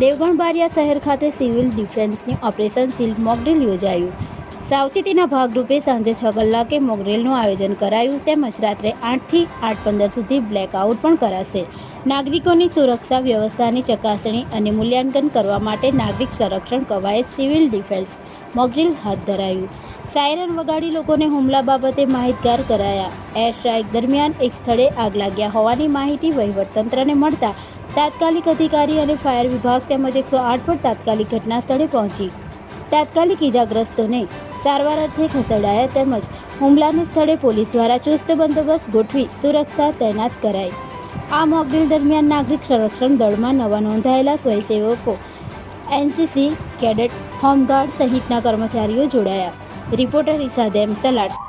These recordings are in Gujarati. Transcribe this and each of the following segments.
દેવગણ બારિયા શહેર ખાતે સિવિલ ડિફેન્સની ઓપરેશન શિલ્ડ મોકડ્રીલ યોજાયું. સાવચેતીના ભાગરૂપે સાંજે છ કલાકે મોકડ્રીલનું આયોજન કરાયું તેમજ રાત્રે આઠથી આઠ પંદર સુધી બ્લેકઆઉટ પણ કરાશે. નાગરિકોની સુરક્ષા, વ્યવસ્થાની ચકાસણી અને મૂલ્યાંકન કરવા માટે નાગરિક સંરક્ષણ કવાયત સિવિલ ડિફેન્સ મોકડ્રીલ હાથ ધરાયું. સાયરન વગાડી લોકોને હુમલા બાબતે માહિતગાર કરાયા. એર સ્ટ્રાઇક દરમિયાન એક સ્થળે આગ લાગ્યા હોવાની માહિતી વહીવટતંત્રને મળતા તાત્કાલિક અધિકારી અને ફાયર વિભાગ તેમજ એકસો આઠ પણ તાત્કાલિક ઘટના સ્થળે પહોંચી. તાત્કાલિક ઇજાગ્રસ્તોને સારવાર અર્થે ખસેડાયા તેમજ હુમલાને સ્થળે પોલીસ દ્વારા ચુસ્ત બંદોબસ્ત ગોઠવી સુરક્ષા તૈનાત કરાઈ. આ મોકડ્રીલ દરમિયાન નાગરિક સંરક્ષણ દળમાં નવા નોંધાયેલા સ્વયંસેવકો, એનસીસી કેડેટ, હોમગાર્ડ સહિતના કર્મચારીઓ જોડાયા. રિપોર્ટર ઈસાદેમ સલાડ. દેવગઢ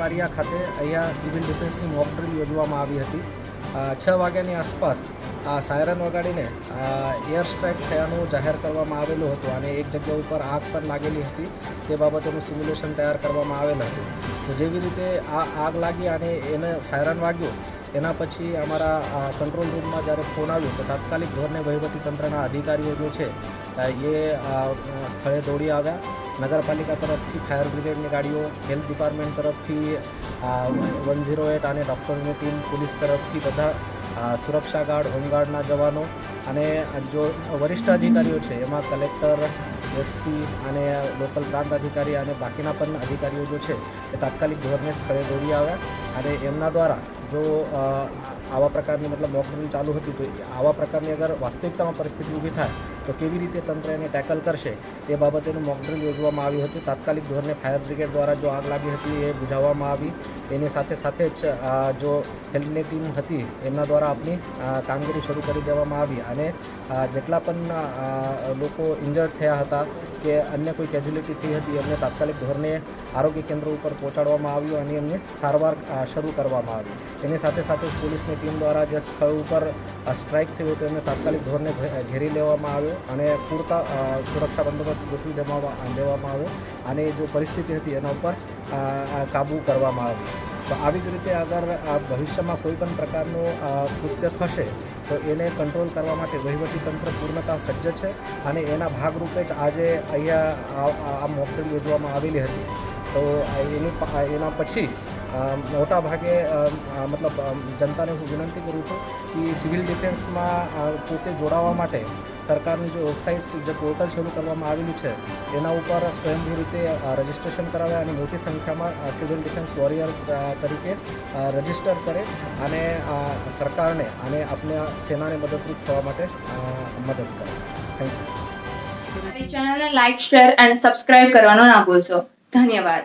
બારિયા ખાતે અહીંયા સિવિલ ડિફેન્સની મોક ડ્રીલ યોજવામાં આવી હતી. છ વાગ્યાની આસપાસ આ સાયરન વગાડીને એર સ્ટ્રાઇક થયાનું જાહેર કરવામાં આવેલું હતું અને એક જગ્યા ઉપર આગ પણ લાગેલી હતી. તે બાબતેનું સિમ્યુલેશન તૈયાર કરવામાં આવેલ હતું. તો જેવી રીતે આ આગ લાગી અને એને સાયરન વાગ્યું, એના પછી અમારા કંટ્રોલ રૂમમાં જ્યારે ફોન આવ્યો, તો તાત્કાલિક ધોરણે વહીવટી તંત્રના અધિકારીઓ જે છે એ સ્થળે દોડી આવ્યા. નગરપાલિકા તરફથી, ફાયર બ્રિગેડની ગાડીઓ, હેલ્થ ડિપાર્ટમેન્ટ તરફથી વન ઝીરો એટ અને ડૉક્ટરની ટીમ, પોલીસ તરફથી બધા સુરક્ષા ગાર્ડ હોમગાર્ડના જવાનો અને જો વરિષ્ઠ અધિકારીઓ છે, એમાં કલેક્ટર, એસપી અને લોકલ પ્રાંત અધિકારી અને બાકીના પણ અધિકારીઓ જો છે, એ તાત્કાલિક ધોરણે સ્થળે દોડી આવ્યા અને એમના દ્વારા જો આવા પ્રકારની મતલબ મોકડ્રીલ ચાલુ હતી, તો આવા પ્રકારની અગર વાસ્તવિકતામાં પરિસ્થિતિ ઊભી થાય તો કેવી રીતે તંત્ર એને ટેકલ કરશે એ બાબતેનું મોકડ્રીલ યોજવામાં આવ્યું હતું. તાત્કાલિક ધોરણે ફાયર બ્રિગેડ દ્વારા જો આગ લાગી હતી એ બુઝાવવામાં આવી. એની સાથે સાથે જ જો હેલ્પની ટીમ હતી, એમના દ્વારા આપની કામગીરી શરૂ કરી દેવામાં આવી. અને જેટલા પણ લોકો ઇન્જર્ડ થયા હતા કે અન્ય કોઈ કેજ્યુલિટી થઈ હતી, એમને તાત્કાલિક ધોરણે આરોગ્ય કેન્દ્ર ઉપર પહોંચાડવામાં આવ્યું અને એમને સારવાર શરૂ કરવામાં આવી. એની સાથે સાથે પોલીસની ટીમ દ્વારા જે સ્થળ ઉપર સ્ટ્રાઇક થયું હતું, એમને તાત્કાલિક ધોરણે ઘેરી લેવામાં આવ્યો. અને પૂરતા સુરક્ષા બંદોબસ્ત ગોઠવી દેવામાં દેવામાં આવ્યો. અને જો પરિસ્થિતિ હતી એના ઉપર કાબૂ કરવામાં આવ્યો. તો આવી જ રીતે અગર ભવિષ્યમાં કોઈ પણ પ્રકારનું કૃત્ય થશે, તો એને કંટ્રોલ કરવા માટે વહીવટી તંત્ર પૂર્ણતઃ સજ્જ છે. અને એના ભાગરૂપે જ આજે અહીંયા આ- મોકડ્રીલ યોજવામાં આવેલી હતી. તો એની એના પછી મોટા ભાગે મતલબ જનતાને હું વિનંતી કરું છું કે સિવિલ ડિફેન્સમાં પોતે જોડાવા માટે સરકારની જે વેબસાઇટ, જે પોર્ટલ શરૂ કરવામાં આવેલું છે, એના ઉપર સ્વયંભૂ રીતે રજિસ્ટ્રેશન કરાવે અને મોટી સંખ્યામાં સિવિલ ડિફેન્સ વોરિયર તરીકે રજિસ્ટર કરે અને સરકારને અને આપણે સેનાને મદદરૂપ થવા માટે મદદ કરે. થેન્ક યુ ચેનલને લાઇક શેર અને સબસ્ક્રાઇબ કરવાનો ના ભૂલશો. ધન્યવાદ.